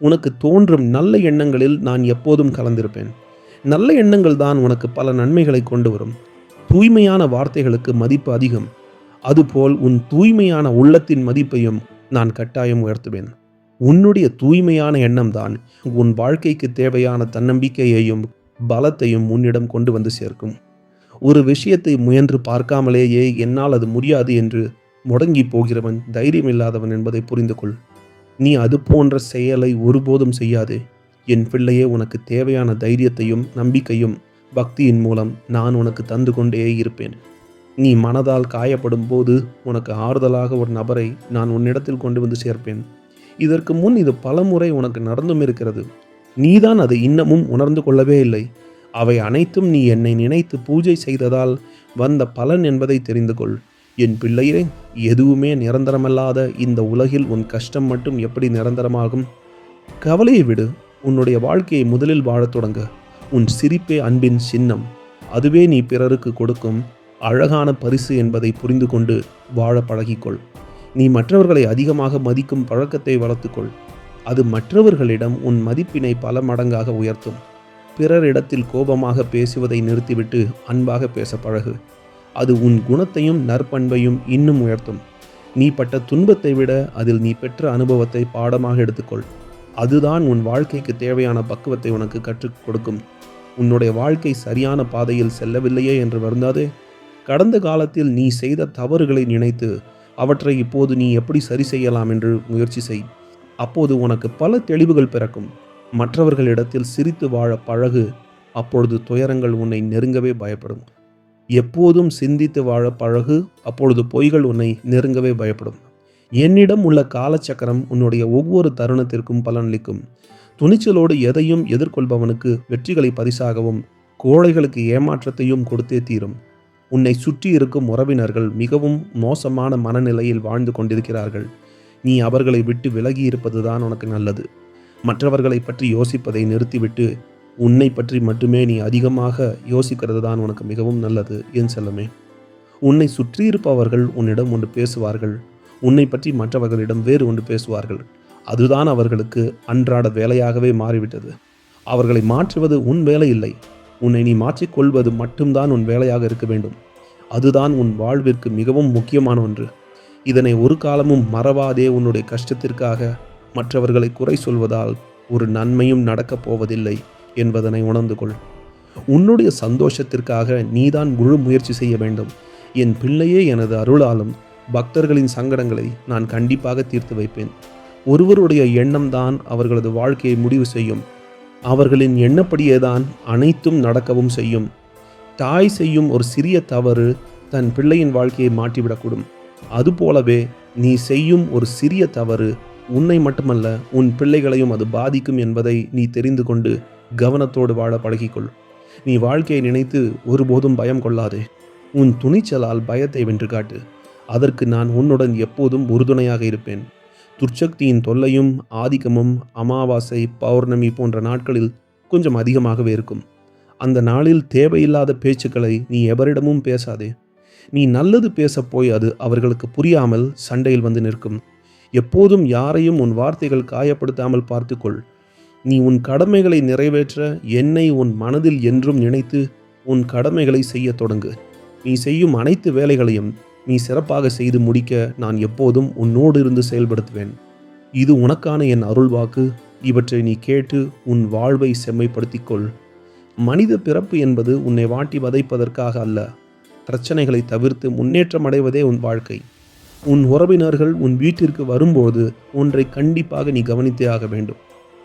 உனக்கு தோன்றும் நல்ல எண்ணங்களில் நான் எப்போதும் கலந்திருப்பேன். நல்ல எண்ணங்கள் தான் உனக்கு பல நன்மைகளை கொண்டு வரும். தூய்மையான வார்த்தைகளுக்கு மதிப்பு அதிகம். அதுபோல் உன் தூய்மையான உள்ளத்தின் மதிப்பையும் நான் கட்டாயம் உயர்த்துவேன். உன்னுடைய தூய்மையான எண்ணம்தான் உன் வாழ்க்கைக்கு தேவையான தன்னம்பிக்கையையும் பலத்தையும் உன்னிடம் கொண்டு வந்து சேர்க்கும். ஒரு விஷயத்தை முயன்று பார்க்காமலேயே என்னால் அது முடியாது என்று முடங்கி போகிறவன் தைரியம் இல்லாதவன் என்பதை புரிந்து கொள் நீ அது போன்ற செயலை ஒருபோதும் செய்யாதே. என் பிள்ளையே உனக்கு தேவையான தைரியத்தையும் நம்பிக்கையும் பக்தியின் மூலம் நான் உனக்கு தந்து கொண்டே இருப்பேன். நீ மனதால் காயப்படும் போது உனக்கு ஆறுதலாக ஒரு நபரை நான் உன்னிடத்தில் கொண்டு வந்து சேர்ப்பேன். இதற்கு முன் இது பலமுறை உனக்கு நடந்தும் இருக்கிறது. நீதான் அதை இன்னமும் உணர்ந்து கொள்ளவே இல்லை. அவை அனைத்தும் நீ என்னை நினைத்து பூஜை செய்ததால் வந்த பலன் என்பதை தெரிந்து கொள். என் பிள்ளையே எதுவுமே நிரந்தரமல்லாத இந்த உலகில் உன் கஷ்டம் மட்டும் எப்படி நிரந்தரமாகும்? கவலையை விடு. உன்னுடைய வாழ்க்கையை முதலில் வாழத் தொடங்க. உன் சிரிப்பே அன்பின் சின்னம். அதுவே நீ பிறருக்கு கொடுக்கும் அழகான பரிசு என்பதை புரிந்து கொண்டு வாழ பழகிக்கொள். நீ மற்றவர்களை அதிகமாக மதிக்கும் பழக்கத்தை வளர்த்துக்கொள். அது மற்றவர்களிடம் உன் மதிப்பினை பல மடங்காக உயர்த்தும். பிறரிடத்தில் கோபமாக பேசுவதை நிறுத்திவிட்டு அன்பாக பேச பழகு. அது உன் குணத்தையும் நற்பண்பையும் இன்னும் உயர்த்தும். நீ பட்ட துன்பத்தை விட அதில் நீ பெற்ற அனுபவத்தை பாடமாக எடுத்துக்கொள். அதுதான் உன் வாழ்க்கைக்கு தேவையான பக்குவத்தை உனக்கு கற்றுக் கொடுக்கும். உன்னுடைய வாழ்க்கை சரியான பாதையில் செல்லவில்லையே என்று வருந்தாதே. கடந்த காலத்தில் நீ செய்த தவறுகளை நினைத்து அவற்றை இப்போது நீ எப்படி சரி செய்யலாம் என்று முயற்சி செய். அப்போது உனக்கு பல தெளிவுகள் பிறக்கும். மற்றவர்களிடத்தில் சிரித்து வாழ பழகு. அப்பொழுது துயரங்கள் உன்னை நெருங்கவே பயப்படும். எப்போதும் சிந்தித்து வாழ பழகு அப்பொழுது பொய்கள் உன்னை நெருங்கவே பயப்படும். என்னிடம் உள்ள காலச்சக்கரம் உன்னுடைய ஒவ்வொரு தருணத்திற்கும் பலனளிக்கும் துணிச்சலோடு எதையும் எதிர்கொள்பவனுக்கு வெற்றிகளை பரிசாகவும் கோழைகளுக்கு ஏமாற்றத்தையும் கொடுத்தே தீரும். உன்னை சுற்றி இருக்கும் உறவினர்கள் மிகவும் மோசமான மனநிலையில் வாழ்ந்து கொண்டிருக்கிறார்கள். நீ அவர்களை விட்டு விலகி இருப்பதுதான் உனக்கு நல்லது. மற்றவர்களை பற்றி யோசிப்பதை நிறுத்திவிட்டு உன்னை பற்றி மட்டுமே நீ அதிகமாக யோசிக்கிறது தான் உனக்கு மிகவும் நல்லது என் செல்லமே. உன்னை சுற்றியிருப்பவர்கள் உன்னிடம் ஒன்று பேசுவார்கள். உன்னை பற்றி மற்றவர்களிடம் வேறு ஒன்று பேசுவார்கள். அதுதான் அவர்களுக்கு அன்றாட வேலையாகவே மாறிவிட்டது. அவர்களை மாற்றுவது உன் வேலை இல்லை. உன்னை நீ மாற்றிக்கொள்வது மட்டும்தான் உன் வேலையாக இருக்க வேண்டும். அதுதான் உன் வாழ்விற்கு மிகவும் முக்கியமான ஒன்று. இதனை ஒரு காலமும் மறவாதே உன்னுடைய கஷ்டத்திற்காக மற்றவர்களை குறை சொல்வதால் ஒரு நன்மையும் நடக்கப் போவதில்லை. என்பதனை உணர்ந்து கொள் உன்னுடைய சந்தோஷத்திற்காக நீதான் முழு முயற்சி செய்ய வேண்டும். என் பிள்ளையே எனது அருளாலும் பக்தர்களின் சங்கடங்களை நான் கண்டிப்பாக தீர்த்து வைப்பேன். ஒருவருடைய எண்ணம்தான் அவர்களது வாழ்க்கையை முடிவு செய்யும். அவர்களின் எண்ணப்படியேதான் அனைத்தும் நடக்கவும் செய்யும். தாய் செய்யும் ஒரு சிறிய தவறு தன் பிள்ளையின் வாழ்க்கையை மாற்றிவிடக்கூடும். அதுபோலவே நீ செய்யும் ஒரு சிறிய தவறு உன்னை மட்டுமல்ல உன் பிள்ளைகளையும் அது பாதிக்கும் என்பதை நீ தெரிந்து கொண்டு கவனத்தோடு வாழ பழகிக்கொள். நீ வாழ்க்கையை நினைத்து ஒருபோதும் பயம் கொள்ளாதே. உன் துணிச்சலால் பயத்தை வென்று காட்டு. அதற்கு நான் உன்னுடன் எப்போதும் உறுதுணையாக இருப்பேன். துர்ச்சக்தியின் தொல்லையும் ஆதிக்கமும் அமாவாசை பௌர்ணமி போன்ற நாட்களில் கொஞ்சம் அதிகமாகவே இருக்கும். அந்த நாளில் தேவையில்லாத பேச்சுக்களை நீ எவரிடமும் பேசாதே. நீ நல்லது பேசப் போய் அது அவர்களுக்கு புரியாமல் சண்டையில் வந்து நிற்கும். எப்போதும் யாரையும் உன் வார்த்தைகள் காயப்படுத்தாமல் பார்த்துக்கொள். நீ உன் கடமைகளை நிறைவேற்ற என்னை உன் மனதில் என்றும் நினைத்து உன் கடமைகளை செய்ய தொடங்கு. நீ செய்யும் அனைத்து வேலைகளையும் நீ சிறப்பாக செய்து முடிக்க நான் எப்போதும் உன்னோடு இருந்து செயல்படுத்துவேன். இது உனக்கான என் அருள்வாக்கு. இவற்றை நீ கேட்டு உன் வாழ்வை செம்மைப்படுத்திக்கொள். மனித பிறப்பு என்பது உன்னை வாட்டி வதைப்பதற்காக அல்ல. பிரச்சனைகளை தவிர்த்து முன்னேற்றம் அடைவதே உன் வாழ்க்கை. உன் உறவினர்கள் உன் வீட்டிற்கு வரும்போது ஒன்றை கண்டிப்பாக நீ கவனித்தே ஆக வேண்டும்.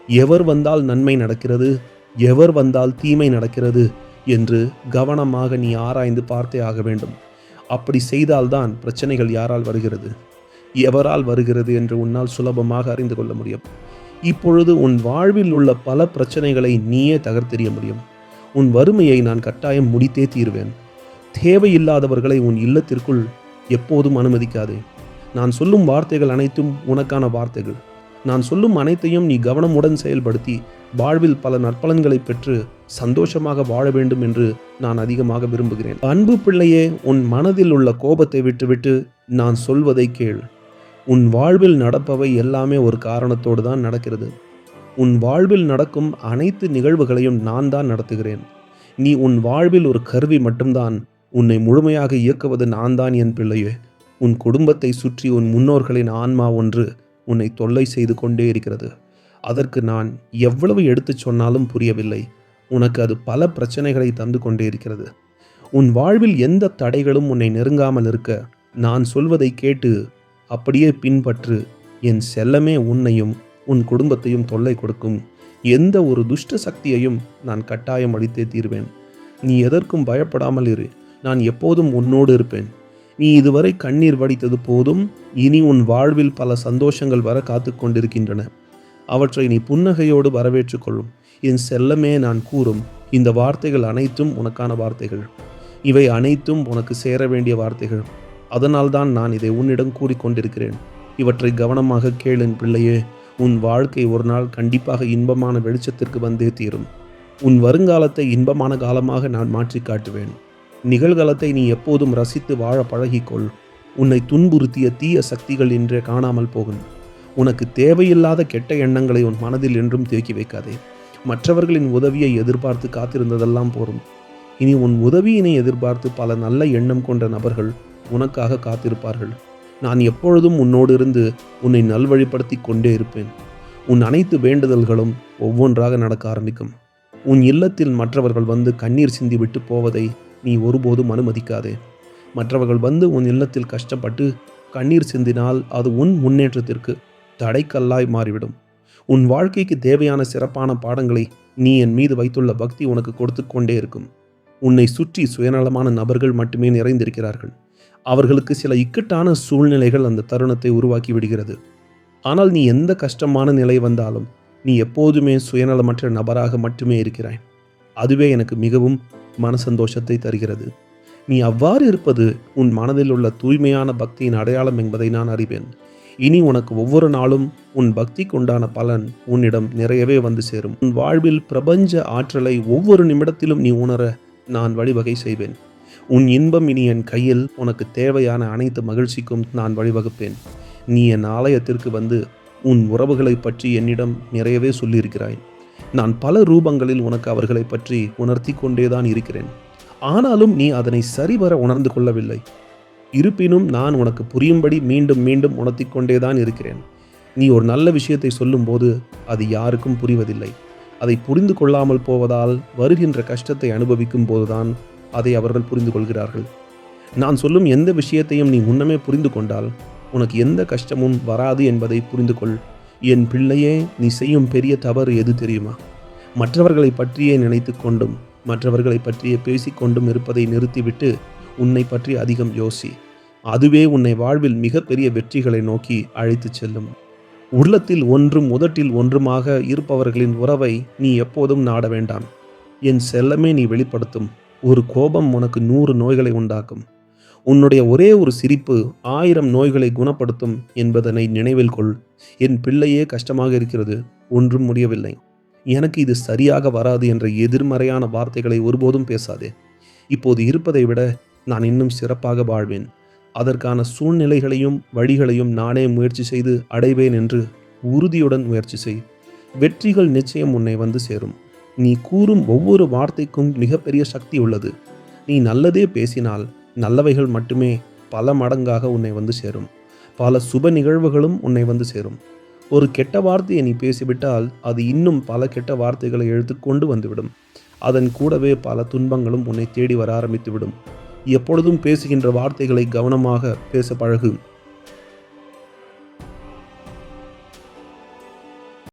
எவர் வந்தால் நன்மை நடக்கிறது? எவர் வந்தால் தீமை நடக்கிறது? என்று கவனமாக நீ ஆராய்ந்து பார்த்தே ஆக வேண்டும். அப்படி செய்தால்தான் பிரச்சனைகள் யாரால் வருகிறது? எவரால் வருகிறது என்று உன்னால் சுலபமாக அறிந்து கொள்ள முடியும். இப்பொழுது உன் வாழ்வில் உள்ள பல பிரச்சனைகளை நீயே தகர்த்தெறிய முடியும். உன் வறுமையை நான் கட்டாயம் முடித்தே தீர்வேன். தேவையில்லாதவர்களை உன் இல்லத்திற்குள் எப்போதும் அனுமதிக்காதே. நான் சொல்லும் வார்த்தைகள் அனைத்தும் உனக்கான வார்த்தைகள். நான் சொல்லும் அனைத்தையும் நீ கவனமுடன் செயல்படுத்தி வாழ்வில் பல நற்பலன்களை பெற்று சந்தோஷமாக வாழ வேண்டும் என்று நான் அதிகமாக விரும்புகிறேன். அன்பு பிள்ளையே உன் மனதில் உள்ள கோபத்தை விட்டுவிட்டு நான் சொல்வதை கேள். உன் வாழ்வில் நடப்பவை எல்லாமே ஒரு காரணத்தோடு தான் நடக்கிறது. உன் வாழ்வில் நடக்கும் அனைத்து நிகழ்வுகளையும் நான் தான் நடத்துகிறேன். நீ உன் வாழ்வில் ஒரு கருவி மட்டும்தான். உன்னை முழுமையாக இயக்குவது நான் தான் என் பிள்ளையே. உன் குடும்பத்தை சுற்றி உன் முன்னோர்களின் ஆன்மா ஒன்று உன்னை தொல்லை செய்து கொண்டே இருக்கிறது. அதற்கு நான் எவ்வளவு எடுத்துச் சொன்னாலும் புரியவில்லை. உனக்கு அது பல பிரச்சனைகளை தந்து கொண்டே இருக்கிறது. உன் வாழ்வில் எந்த தடைகளும் உன்னை நெருங்காமல் இருக்க நான் சொல்வதை கேட்டு அப்படியே பின்பற்று. என் செல்லமே உன்னையும் உன் குடும்பத்தையும் தொல்லை கொடுக்கும். எந்த ஒரு துஷ்ட சக்தியையும் நான் கட்டாயம் அளித்தே தீர்வேன். நீ எதற்கும் பயப்படாமல் இரு. நான் எப்போதும் உன்னோடு இருப்பேன். நீ இதுவரை கண்ணீர் வடித்தது போதும். இனி உன் வாழ்வில் பல சந்தோஷங்கள் வர காத்து கொண்டிருக்கின்றன. அவற்றை நீ புன்னகையோடு வரவேற்று கொள்ளும். என் செல்லமே நான் கூறும் இந்த வார்த்தைகள் அனைத்தும் உனக்கான வார்த்தைகள். இவை அனைத்தும் உனக்கு சேர வேண்டிய வார்த்தைகள். அதனால்தான் நான் இதை உன்னிடம் கூறிக்கொண்டிருக்கிறேன் இவற்றை கவனமாக கேளின் பிள்ளையே உன் வாழ்க்கை ஒரு நாள் கண்டிப்பாக இன்பமான வெளிச்சத்திற்கு வந்தே தீரும். உன் வருங்காலத்தை இன்பமான காலமாக நான் மாற்றி காட்டுவேன். நிகழ்காலத்தை நீ எப்போதும் ரசித்து வாழ பழகிக்கொள். உன்னை துன்புறுத்திய தீய சக்திகள் இன்றே காணாமல் போகும். உனக்கு தேவையில்லாத கெட்ட எண்ணங்களை உன் மனதில் என்றும் தேக்கி வைக்காதே. மற்றவர்களின் உதவியை எதிர்பார்த்து காத்திருந்ததெல்லாம் போரும். இனி உன் உதவியினை எதிர்பார்த்து பல நல்ல எண்ணம் கொண்ட நபர்கள் உனக்காக காத்திருப்பார்கள். நான் எப்பொழுதும் உன்னோடு இருந்து உன்னை நல்வழிப்படுத்தி கொண்டே இருப்பேன். உன் அனைத்து வேண்டுதல்களும் ஒவ்வொன்றாக நடக்க ஆரம்பிக்கும். உன் இல்லத்தில் மற்றவர்கள் வந்து கண்ணீர் சிந்தி விட்டு போவதை நீ ஒருபோதும் அனுமதிக்காதே. மற்றவர்கள் வந்து உன் இல்லத்தில் கஷ்டப்பட்டு கண்ணீர் சிந்தினால் அது உன் முன்னேற்றத்திற்கு தடைக்கல்லாய் மாறிவிடும். உன் வாழ்க்கைக்கு தேவையான சிறப்பான பாடங்களை நீ என் மீது வைத்துள்ள பக்தி உனக்கு கொடுத்து கொண்டே இருக்கும். உன்னை சுற்றி சுயநலமான நபர்கள் மட்டுமே நிறைந்திருக்கிறார்கள். அவர்களுக்கு சில இக்கட்டான சூழ்நிலைகள் அந்த தருணத்தை உருவாக்கி விடுகிறது. ஆனால் நீ எந்த கஷ்டமான நிலை வந்தாலும் நீ எப்போதுமே சுயநலமற்ற நபராக மட்டுமே இருக்கிறாய். அதுவே எனக்கு மிகவும் மன சந்தோஷத்தை தருகிறது. நீ அவ்வாறு இருப்பது உன் மனதில் உள்ள தூய்மையான பக்தியின் அடையாளம் என்பதை நான் அறிவேன். இனி உனக்கு ஒவ்வொரு நாளும் உன் பக்திக்கு உண்டான பலன் உன்னிடம் நிறையவே வந்து சேரும். உன் வாழ்வில் பிரபஞ்ச ஆற்றலை ஒவ்வொரு நிமிடத்திலும் நீ உணர நான் வழிவகை செய்வேன். உன் இன்பம் இனி என் கையில் உனக்கு தேவையான அனைத்து மகிழ்ச்சிக்கும் நான் வழிவகுப்பேன். நீ என் ஆலயத்திற்கு வந்து உன் உறவுகளை பற்றி என்னிடம் நிறையவே சொல்லியிருக்கிறாய். நான் பல ரூபங்களில் உனக்கு அவர்களை பற்றி உணர்த்தி கொண்டேதான் இருக்கிறேன். ஆனாலும் நீ அதனை சரிவர உணர்ந்து கொள்ளவில்லை. இருப்பினும் நான் உனக்கு புரியும்படி மீண்டும் மீண்டும் உணர்த்தி கொண்டேதான் இருக்கிறேன். நீ ஒரு நல்ல விஷயத்தை சொல்லும்போது அது யாருக்கும் புரிவதில்லை. அதை புரிந்து கொள்ளாமல் போவதால் வருகின்ற கஷ்டத்தை அனுபவிக்கும் போதுதான் அதை அவர்கள் புரிந்து கொள்கிறார்கள். நான் சொல்லும் எந்த விஷயத்தையும் நீ முன்னமே புரிந்து கொண்டால் உனக்கு எந்த கஷ்டமும் வராது என்பதை புரிந்து கொள். என் பிள்ளையே நீ செய்யும் பெரிய தவறு எது தெரியுமா? மற்றவர்களை பற்றியே நினைத்து கொண்டும் மற்றவர்களை பற்றியே பேசிக்கொண்டும் இருப்பதை நிறுத்திவிட்டு உன்னை பற்றி அதிகம் யோசி. அதுவே உன்னை வாழ்வில் மிகப்பெரிய வெற்றிகளை நோக்கி அழைத்துச் செல்லும். உள்ளத்தில் ஒன்றும் உதட்டில் ஒன்றுமாக இருப்பவர்களின் உறவை நீ எப்போதும் நாட வேண்டாம். என் செல்லமே நீ வெளிப்படுத்தும். ஒரு கோபம் உனக்கு நூறு நோய்களை உண்டாக்கும். உன்னுடைய ஒரே ஒரு சிரிப்பு ஆயிரம் நோய்களை குணப்படுத்தும் என்பதனை நினைவில் கொள். என் பிள்ளையே கஷ்டமாக இருக்கிறது ஒன்றும் முடியவில்லை. எனக்கு இது சரியாக வராது என்ற எதிர்மறையான வார்த்தைகளை ஒருபோதும் பேசாதே. இப்போது இருப்பதை விட நான் இன்னும் சிறப்பாக வாழ்வேன். அதற்கான சூழ்நிலைகளையும் வழிகளையும் நானே முயற்சி செய்து அடைவேன் என்று உறுதியுடன் முயற்சி செய். வெற்றிகள் நிச்சயம் உன்னை வந்து சேரும். நீ கூறும் ஒவ்வொரு வார்த்தைக்கும் மிகப்பெரிய சக்தி உள்ளது. நீ நல்லதே பேசினால் நல்லவைகள் மட்டுமே பல மடங்காக உன்னை வந்து சேரும். பல சுப நிகழ்வுகளும் உன்னை வந்து சேரும். ஒரு கெட்ட வார்த்தையை நீ பேசிவிட்டால் அது இன்னும் பல கெட்ட வார்த்தைகளை எழுத்துக்கொண்டு வந்துவிடும். அதன் கூடவே பல துன்பங்களும் உன்னை தேடி வர ஆரம்பித்துவிடும். எப்பொழுதும் பேசுகின்ற வார்த்தைகளை கவனமாக பேச பழகு.